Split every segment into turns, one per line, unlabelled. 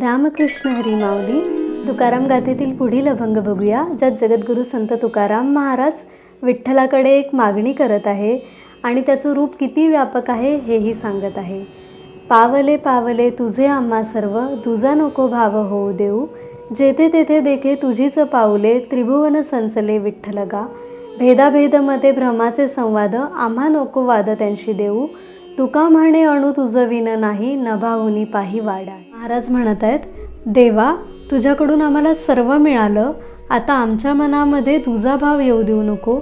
रामकृष्ण हरी माऊली तुकाराम गाथेतील पुढील अभंग बघूया ज्यात जगद्गुरू संत तुकाराम महाराज विठ्ठलाकडे एक मागणी करत आहे आणि त्याचं रूप किती व्यापक आहे हेही सांगत आहे. पावले पावले तुझे आम्हा सर्व तुझा नको भाव होऊ देऊ. जेथे तेथे देखे तुझीच पाऊले त्रिभुवन संचले विठ्ठलगा. भेदाभेदमध्ये भ्रमाचे संवाद आम्हा नको वाद त्यांशी देऊ. तुका म्हणे अणु तुझं विन नाही नभाहुनी पाही वाडा. महाराज म्हणत आहेत देवा तुझ्याकडून आम्हाला सर्व मिळालं. आता आमच्या मनामध्ये तुझा भाव येऊ देऊ नको.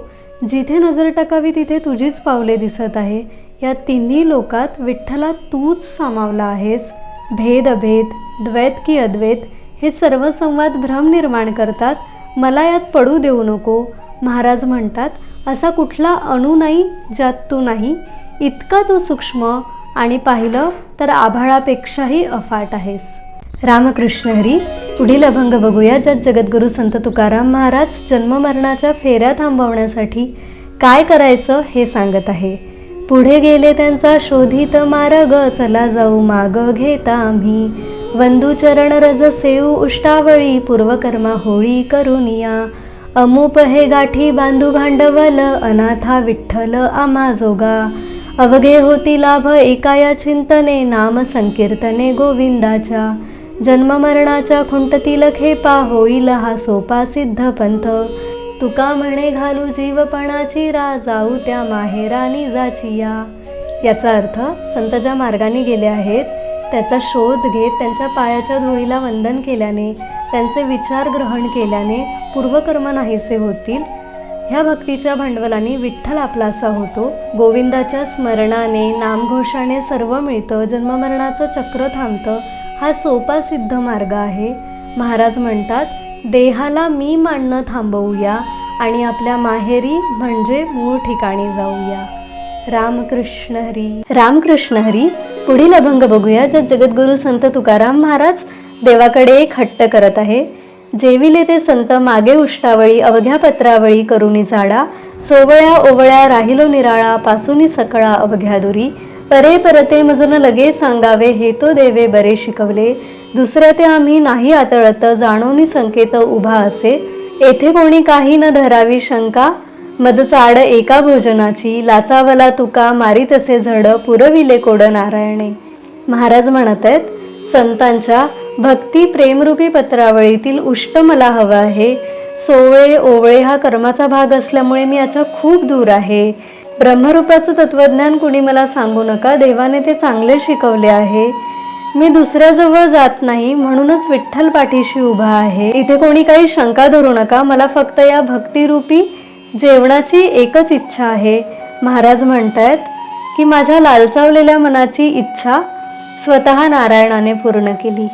जिथे नजर टाकावी तिथे तुझीच पावले दिसत आहे. या तिन्ही लोकात विठ्ठला तूच सामावला आहेस. भेद अभेद द्वैत की अद्वैत हे सर्व संवाद भ्रम निर्माण करतात. मला यात पडू देऊ नको. महाराज म्हणतात असा कुठला अणू नाही ज्यात तू नाही. इतका तू सूक्ष्म आणि पाहिलं तर आभाळापेक्षाही अफाट आहेस. रामकृष्ण हरी पुढील अभंग बघूया ज्यात जगद्गुरू संत तुकाराम महाराज जन्ममरणाच्या फेऱ्या थांबवण्यासाठी काय करायचं हे सांगत आहे. पुढे गेले त्यांचा शोधित मार्ग चला जाऊ माग घेता आम्ही. वंदुचरण रज सेऊ उष्टावळी पूर्वकर्मा होळी करुनिया. अमुप हे गाठी बांधू भांडवल अनाथा विठ्ठल आमाजोगा जोगा. अवघे होती लाभ एका या चिंतने नाम संकीर्तने गोविंदाच्या. जन्ममरणाच्या खुंटतील खेपा होईल हा सोपा सिद्ध पंथ. तुका म्हणे घालू जीवपणाची रा जाऊ त्या माहेरानी जाची या. याचा अर्थ संत ज्या मार्गाने गेले आहेत त्याचा शोध घेत त्यांच्या पायाच्या धुळीला वंदन केल्याने त्यांचे विचार ग्रहण केल्याने पूर्वकर्म नाहीसे होतील ह्या भक्तीच्या भांडवलाने विठ्ठल आपलासा होतो. गोविंदाच्या स्मरणाने नामघोषाने सर्व मिळतं. जन्ममरणाचं चक्र थांबतं. हा सोपा सिद्ध मार्ग आहे. महाराज म्हणतात देहाला मी मांडणं थांबवूया आणि आपल्या माहेरी म्हणजे मूळ ठिकाणी जाऊया. रामकृष्ण हरी. रामकृष्ण हरी पुढील अभंग बघूया. ज्यात जगद्गुरू संत तुकाराम महाराज देवाकडे एक हट्ट करत आहे. जेविले ते संत मागे उष्टावळी अवघ्या पत्रावळी करुणी झाडा सोवळ्या ओवळ्या राहिलो निराळा पासुनी सकळा अवघ्या दुरी. परे परते मजन लगे सांगावे हे तो देवे बरे शिकवले. दुसऱ्या ते आम्ही नाही आतळत जाणोनी संकेत उभा असे. येथे कोणी काही न धरावी शंका मज चाड एका भोजनाची. लाचावला तुका मारी तसे झड पुरविले कोड नारायणे. महाराज म्हणत आहेत संतांच्या भक्ती प्रेमरूपी पत्रावळीतील उष्ट मला हवं आहे. सोवळे ओवळे हा कर्माचा भाग असल्यामुळे मी याच्या खूप दूर आहे. ब्रह्मरूपाचं तत्वज्ञान कुणी मला सांगू नका देवाने ते चांगले शिकवले आहे. मी दुसऱ्याजवळ जात नाही म्हणूनच विठ्ठल पाठीशी उभा आहे. इथे कोणी काही शंका धरू नका मला फक्त या भक्तिरूपी जेवणाची एकच इच्छा आहे. महाराज म्हणतायत की माझ्या लालचावलेल्या मनाची इच्छा स्वतः नारायणाने पूर्ण केली.